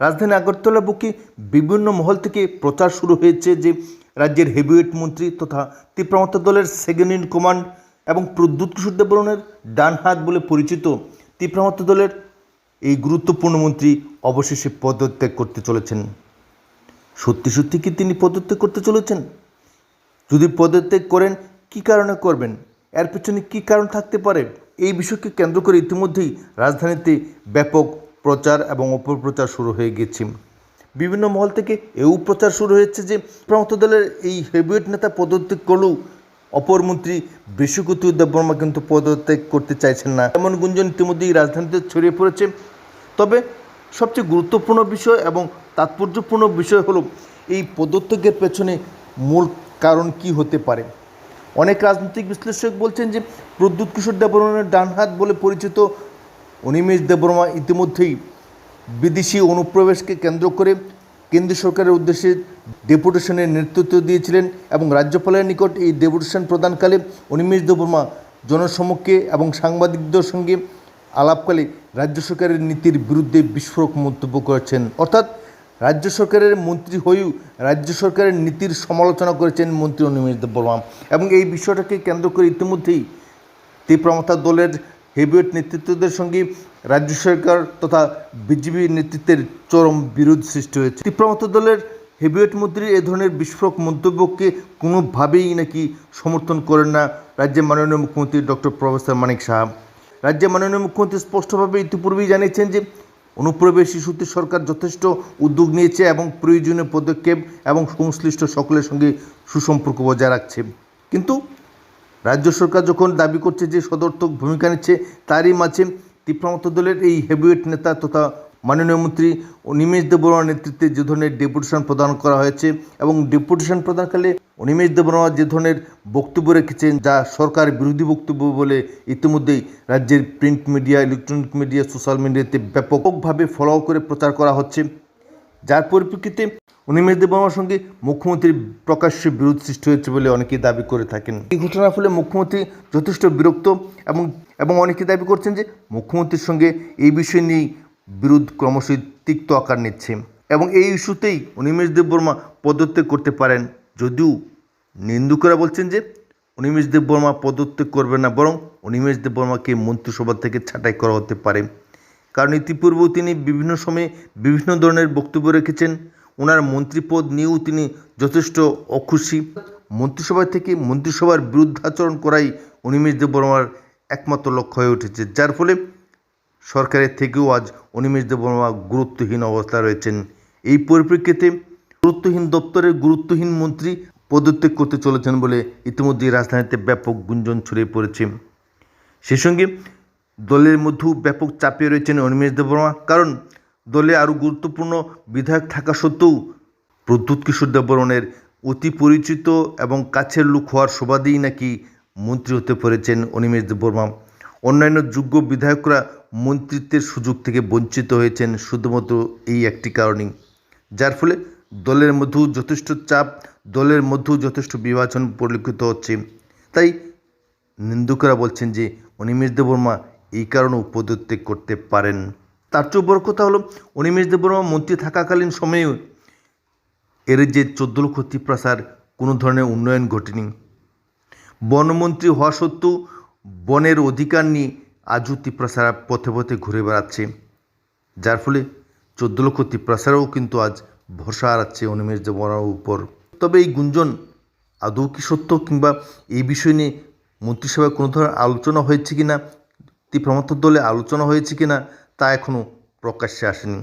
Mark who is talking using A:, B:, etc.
A: রাজধানী আগরতলা বুকে বিভিন্ন মহল থেকে প্রচার শুরু হয়েছে যে রাজ্যের হেভিওয়েট মন্ত্রী তথা তীব্রমাত্রা দলের সেকেন্ড ইন কমান্ড এবং প্রদ্যুৎ কিশোর দেববর্মনের ডান হাত বলে পরিচিত তীব্রমাত্রা দলের এই গুরুত্বপূর্ণ মন্ত্রী অবশেষে পদত্যাগ করতে চলেছেন। সত্যি সত্যি কি তিনি পদত্যাগ করতে চলেছেন? যদি পদত্যাগ করেন, কি কারণে করবেন? এর পেছনে কি কারণ থাকতে পারে? এই বিষয়কে কেন্দ্র করে ইতিমধ্যেই রাজধানীতে ব্যাপক প্রচার এবং অপপ্রচার শুরু হয়ে গেছে। বিভিন্ন মহল থেকে এও প্রচার শুরু হয়েছে যে প্রমত দলের এই হেভিওয়েট নেতা পদত্যাগ করলেও অপর মন্ত্রী বৃষকতু দেববর্মা কিন্তু পদত্যাগ করতে চাইছেন না। এমন গুঞ্জন ইতিমধ্যেই রাজধানীতে ছড়িয়ে পড়েছে। তবে সবচেয়ে গুরুত্বপূর্ণ বিষয় এবং তাৎপর্যপূর্ণ বিষয় হলো এই পদত্যাগের পেছনে মূল কারণ কি হতে পারে। অনেক রাজনৈতিক বিশ্লেষক বলছেন যে প্রদ্যুৎ কিশোর দেববর্মনের ডান হাত বলে পরিচিত অনিমেষ দেববর্মা ইতিমধ্যেই বিদেশি অনুপ্রবেশকে কেন্দ্র করে কেন্দ্রীয় সরকারের উদ্দেশ্যে ডেপুটেশনের নেতৃত্ব দিয়েছিলেন এবং রাজ্যপালের নিকট এই ডেপুটেশন প্রদানকালে অনিমেষ দেববর্মা জনসমক্ষে এবং সাংবাদিকদের সঙ্গে আলাপকালে রাজ্য সরকারের নীতির বিরুদ্ধে বিস্ফোরক মন্তব্য করেছেন। অর্থাৎ রাজ্য সরকারের মন্ত্রী হয়েও রাজ্য সরকারের নীতির সমালোচনা করেছেন মন্ত্রী অনিমেষ দেববর্মা এবং এই বিষয়টাকে কেন্দ্র করে ইতিমধ্যেই তীব্রমতা দলের হেভিওয়েট নেতৃত্বদের সঙ্গে রাজ্য সরকার তথা বিজেপি নেতৃত্বের চরম বিরোধ সৃষ্টি হয়েছে। তীব্রমতা দলের হেভিওয়েট মন্ত্রীর এ ধরনের বিস্ফোরক মন্তব্যকে কোনোভাবেই নাকি সমর্থন করেন না রাজ্যের মাননীয় মুখ্যমন্ত্রী ডক্টর প্রফেসর মানিক সাহা। রাজ্যের মাননীয় মুখ্যমন্ত্রী স্পষ্টভাবে ইতিপূর্বেই জানিয়েছেন যে, অনুপ্রবেশ ইস্যুতে সরকার যথেষ্ট উদ্যোগ নিয়েছে এবং প্রয়োজনীয় পদক্ষেপ এবং সংশ্লিষ্ট সকলের সঙ্গে সুসম্পর্ক বজায় রাখছে। কিন্তু রাজ্য সরকার যখন দাবি করছে যে সদর্থক ভূমিকা নিচ্ছে, তারই মাঝে তীব্রমত দলের এই হেভিওয়েট নেতা তথা মাননীয় মন্ত্রী অনিমেষ দেববর্মার নেতৃত্বে যে ধরনের ডেপুটেশন প্রদান করা হয়েছে এবং ডেপুটেশন প্রদানকালে অনিমেষ দেববর্মা যে ধরনের বক্তব্য রেখেছেন যা সরকার বিরোধী বক্তব্য বলে ইতিমধ্যেই রাজ্যের print media electronic media social মিডিয়াতে ব্যাপকভাবে ফলো করে প্রচার করা হচ্ছে। যার পরিপ্রেক্ষিতে অনিমেষ দেববর্মার সঙ্গে মুখ্যমন্ত্রীর প্রকাশ্যে বিরোধ সৃষ্টি হয়েছে বলে অনেকেই দাবি করে থাকেন। এই ঘটনার ফলে মুখ্যমন্ত্রী যথেষ্ট বিরক্ত এবং এবং অনেকে দাবি করছেন যে মুখ্যমন্ত্রীর সঙ্গে এই বিষয় নিয়েই বিরোধ ক্রমশই তিক্ত আকার নিচ্ছে এবং এই ইস্যুতেই অনিমেষ দেববর্মা পদত্যাগ করতে পারেন। যদিও নিন্দুকরা বলছেন যে অনিমেষ দেববর্মা পদত্যাগ করবেন না, বরং অনিমেষ দেববর্মাকে মন্ত্রিসভা থেকে ছাঁটাই করা হতে পারে। কারণ ইতিপূর্বেও তিনি বিভিন্ন সময়ে বিভিন্ন ধরনের বক্তব্য রেখেছেন। ওনার মন্ত্রীপদ নিয়েও তিনি যথেষ্ট অখুশি। মন্ত্রিসভা থেকে মন্ত্রিসভার বিরুদ্ধাচরণ করাই অনিমেষ দেববর্মার একমাত্র লক্ষ্য হয়ে উঠেছে। যার ফলে সরকারের থেকেও আজ অনিমেষ দেববর্মা গুরুত্বহীন অবস্থায় রয়েছেন। এই পরিপ্রেক্ষিতে গুরুত্বহীন দপ্তরের গুরুত্বহীন মন্ত্রী পদত্যাগ করতে চলেছেন বলে ইতিমধ্যেই রাজধানীতে ব্যাপক গুঞ্জন ছড়িয়ে পড়েছে। সেই সঙ্গে দলের মধ্যেও ব্যাপক চাপে রয়েছেন অনিমেষ দেববর্মা। কারণ দলে আরও গুরুত্বপূর্ণ বিধায়ক থাকা সত্ত্বেও প্রদ্যুৎ কিশোর দেববর্মনের অতি পরিচিত এবং কাছের লোক হওয়ার সুবাদেই নাকি মন্ত্রী হতে পেরেছেন অনিমেষ দেববর্মা। অন্যান্য যোগ্য বিধায়করা মন্ত্রিত্বের সুযোগ থেকে বঞ্চিত হয়েছেন শুধুমাত্র এই একটি কারণেই। যার ফলে দলের মধ্যেও যথেষ্ট চাপ, দলের মধ্যেও যথেষ্ট বিভাজন পরিলক্ষিত হচ্ছে। তাই নিন্দুকরা বলছেন যে অনিমেষ দেববর্মা এই কারণেও পদত্যাগ করতে পারেন। তার চেয়েও বড় কথা হলো অনিমেষ দেববর্মা মন্ত্রী থাকাকালীন সময়েও এর যে চোদ্দ লক্ষ ত্রিপ্রাসার কোনো ধরনের উন্নয়ন ঘটেনি। বনমন্ত্রী হওয়া সত্ত্বেও বনের অধিকার নিয়ে আজও তিপ্রাসারা পথে পথে ঘুরে বেড়াচ্ছে। যার ফলে চোদ্দ লক্ষ তিপ্রাসারাও কিন্তু আজ ভরসা হারাচ্ছে অনিমেষ দেববর্মার উপর। তবে এই গুঞ্জন আদৌ কি সত্য কিংবা এই বিষয় নিয়ে মন্ত্রিসভায় কোনো ধরনের আলোচনা হয়েছে কিনা তীব্রমত দলে আলোচনা হয়েছে কিনা তা এখনও প্রকাশ্যে আসেনি।